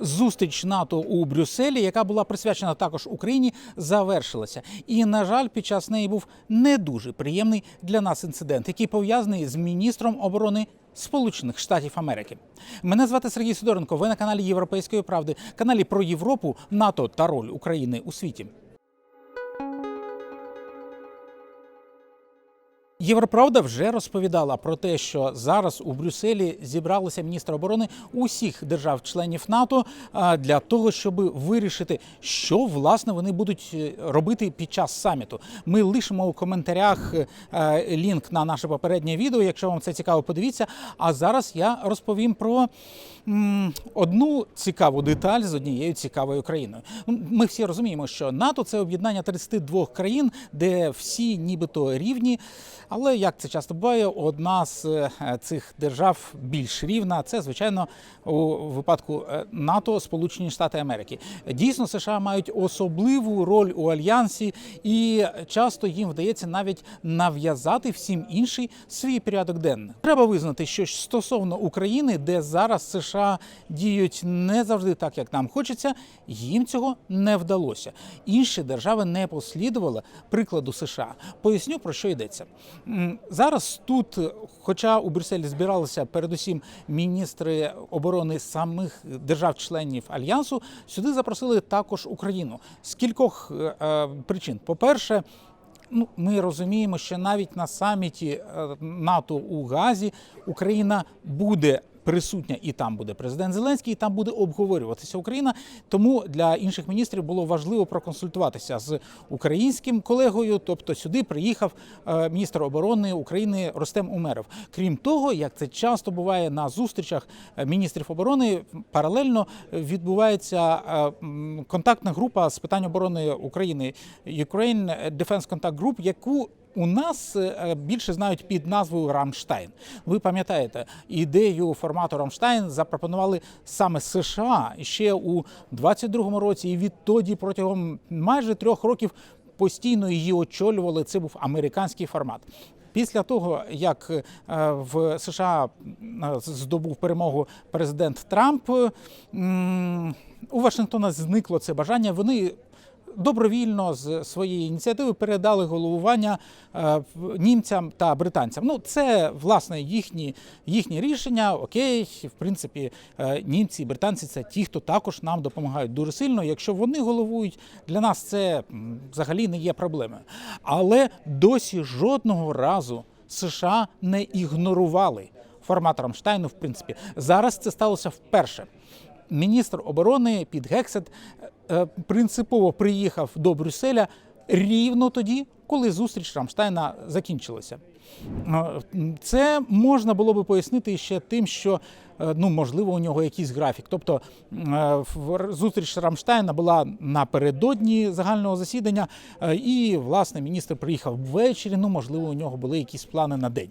Зустріч НАТО у Брюсселі, яка була присвячена також Україні, завершилася. І, на жаль, під час неї був не дуже приємний для нас інцидент, який пов'язаний з міністром оборони Сполучених Штатів Америки. Мене звати Сергій Сидоренко. Ви на каналі Європейської правди, каналі про Європу, НАТО та роль України у світі. Європравда вже розповідала про те, що зараз у Брюсселі зібралися міністри оборони усіх держав-членів НАТО для того, щоб вирішити, що власне вони будуть е, робити під час саміту. Ми лишимо у коментарях е, лінк на наше попереднє відео. Якщо вам це цікаво, подивіться. А зараз я розповім про одну цікаву деталь з однією цікавою країною. Ми всі розуміємо, що НАТО це об'єднання 32 країн, де всі нібито рівні. Але як це часто буває, одна з е, цих держав більш рівна. Це звичайно у випадку е, НАТО, Сполучені Штати Америки. Дійсно, США мають особливу роль у альянсі, і часто їм вдається навіть нав'язати всім інший свій порядок денний. Треба визнати, що стосовно України, де зараз США діють не завжди так, як нам хочеться, їм цього не вдалося. Інші держави не послідували прикладу США. Поясню про що йдеться. Зараз тут, хоча у Брюсселі збиралися передусім міністри оборони самих держав-членів альянсу, сюди запросили також Україну з кількох е, е, причин. По-перше, Ну, ми розуміємо, що навіть на саміті е, НАТО у Газі Україна буде присутня, і там буде президент Зеленський, і там буде обговорюватися Україна. Тому для інших міністрів було важливо проконсультуватися з українським колегою. Тобто сюди приїхав е, міністр оборони України Ростем Умеров. Крім того, як це часто буває на зустрічах е, міністрів оборони, паралельно відбувається е, контактна група з питань оборони України Ukraine Defense Contact Group, яку у нас е, більше знають під назвою Рамштайн. Ви пам'ятаєте, ідею формату Рамштайн запропонували саме США ще у 22-му році, і відтоді протягом майже трьох років постійно її очолювали. Це був американський формат. Після того, як е, в США е, здобув перемогу президент Трамп, у Вашингтона зникло це бажання. Вони добровільно з своєї ініціативи передали головування е, німцям та британцям. Ну, це власне їхні, їхні рішення. Окей, в принципі, е, німці і британці це ті, хто також нам допомагають дуже сильно. Якщо вони головують, для нас це взагалі не є проблемою. Але досі жодного разу США не ігнорували формат Рамштайну. В принципі, зараз це сталося вперше міністр оборони Піт Гексет принципово приїхав до Брюсселя рівно тоді, коли зустріч Рамштайна закінчилася. Е, Це можна було би пояснити ще тим, що е, ну можливо у нього якийсь графік. Тобто е, зустріч Рамштайна була напередодні загального засідання, е, і власне міністр приїхав ввечері. Ну можливо, у нього були якісь плани на день.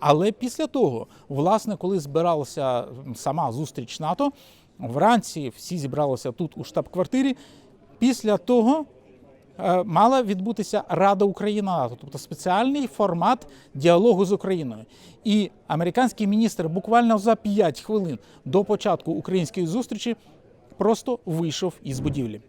Але після того, власне, коли збиралася сама зустріч НАТО, вранці всі зібралися тут у штаб-квартирі. Після того е, мала відбутися Рада Україна тобто спеціальний формат діалогу з Україною. І американський міністр буквально за 5 хвилин до початку української зустрічі просто вийшов із будівлі.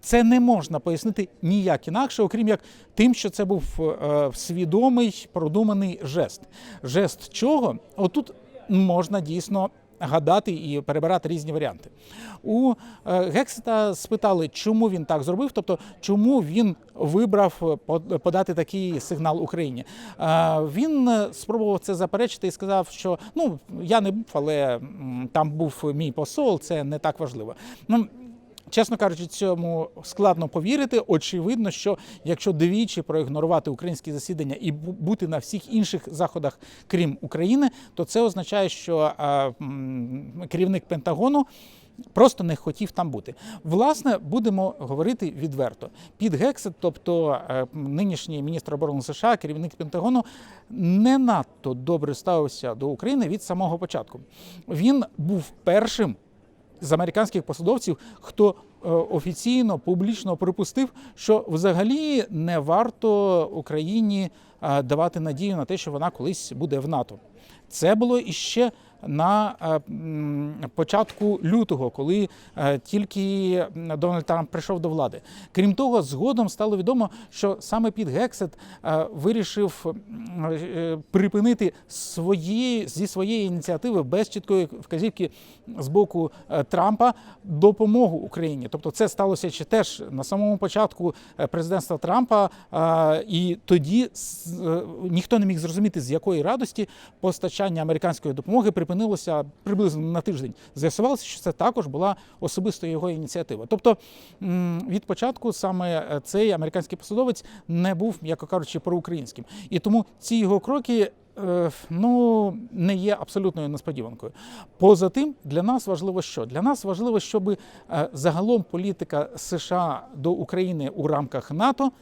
Це не можна пояснити ніяк інакше, окрім як тим, що це був е, свідомий продуманий жест. Жест чого? Отут можна дійсно гадати і перебирати різні варіанти. У е, Гексета спитали, чому він так зробив, тобто чому він вибрав е, подати такий сигнал Україні. Е, Він спробував це заперечити і сказав, що ну я не був, але там був мій посол, це не так важливо. Ну, Чесно кажучи, цьому складно повірити. Очевидно, що якщо двічі проігнорувати українські засідання і бути на всіх інших заходах, крім України, то це означає, що керівник Пентагону. Просто не хотів там бути. Власне, будемо говорити відверто. Під Гексет, тобто е, нинішній міністр оборони США, керівник Пентагону, не надто добре ставився до України від самого початку. Він був першим з американських посадовців, хто е, офіційно публічно припустив, що взагалі не варто Україні е, давати надію на те, що вона колись буде в НАТО. Це було іще на е, початку лютого, коли е, тільки Дональд Трамп прийшов до влади. Крім того, згодом стало відомо, що саме Піт Гексет е, вирішив припинити свої, зі своєї ініціативи без чіткої вказівки з боку Трампа допомогу Україні. Тобто, це сталося ще теж на самому початку президентства Трампа, і тоді ніхто не міг зрозуміти, з якої радості постачання американської допомоги припинилося приблизно на тиждень. З'ясувалося, що це також була особисто його ініціатива. Тобто від початку саме е, цей американський посадовець не був, м'яко кажучи, проукраїнським. І тому ці його кроки. е, Ну, не є абсолютною несподіванкою. Поза тим, для нас важливо що? Для нас важливо, щоб е, загалом політика США до України у рамках НАТО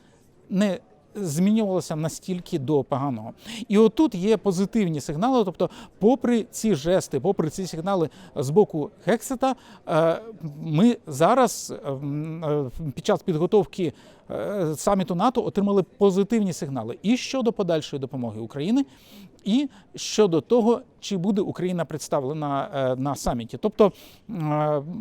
не змінювалося настільки до поганого. І отут є позитивні сигнали. Тобто, попри ці жести, попри ці сигнали з боку Гексета, е, ми зараз е, е, під час підготовки е, саміту НАТО отримали позитивні сигнали і щодо подальшої допомоги України, і щодо того, чи буде Україна представлена на саміті. Тобто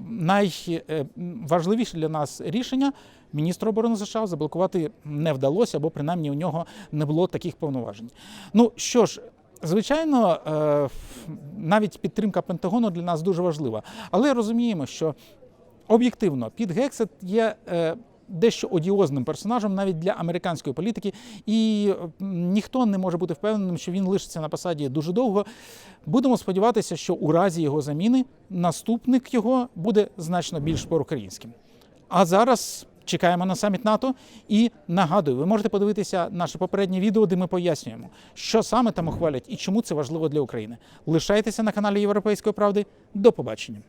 найважливіше для нас рішення міністру оборони США заблокувати не вдалося, або принаймні у нього не було таких повноважень. Ну що ж. Звичайно, навіть підтримка Пентагону для нас дуже важлива, але розуміємо, що об'єктивно Піт Гексет є е, дещо одіозним персонажем навіть для американської політики, і ніхто не може бути впевненим, що він лишиться на посаді дуже довго. Будемо сподіватися, що у разі його заміни наступник його буде значно більш проукраїнським. А зараз. Чекаємо на саміт НАТО і нагадую, ви можете подивитися наше попереднє відео, де ми пояснюємо, що саме там ухвалять і чому це важливо для України. Лишайтеся на каналі Європейської правди. До побачення.